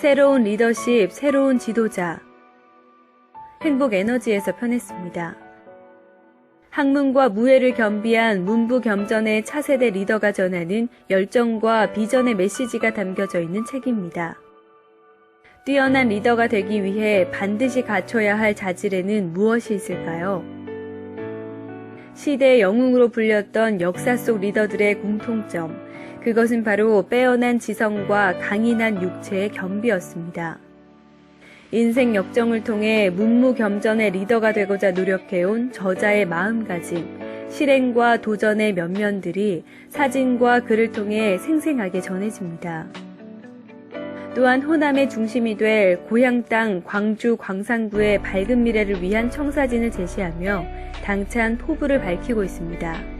새로운 리더십, 새로운 지도자. 행복 에너지에서 편했습니다. 학문과 무예를 겸비한 문부 겸전의 차세대 리더가 전하는 열정과 비전의 메시지가 담겨져 있는 책입니다. 뛰어난 리더가 되기 위해 반드시 갖춰야 할 자질에는 무엇이 있을까요? 시대의 영웅으로 불렸던 역사 속 리더들의 공통점, 그것은 바로 빼어난 지성과 강인한 육체의 겸비였습니다. 인생 역정을 통해 문무겸전의 리더가 되고자 노력해온 저자의 마음가짐, 실행과 도전의 면면들이 사진과 글을 통해 생생하게 전해집니다. 또한 호남의 중심이 될 고향 땅 광주 광산구의 밝은 미래를 위한 청사진을 제시하며 당찬 포부를 밝히고 있습니다.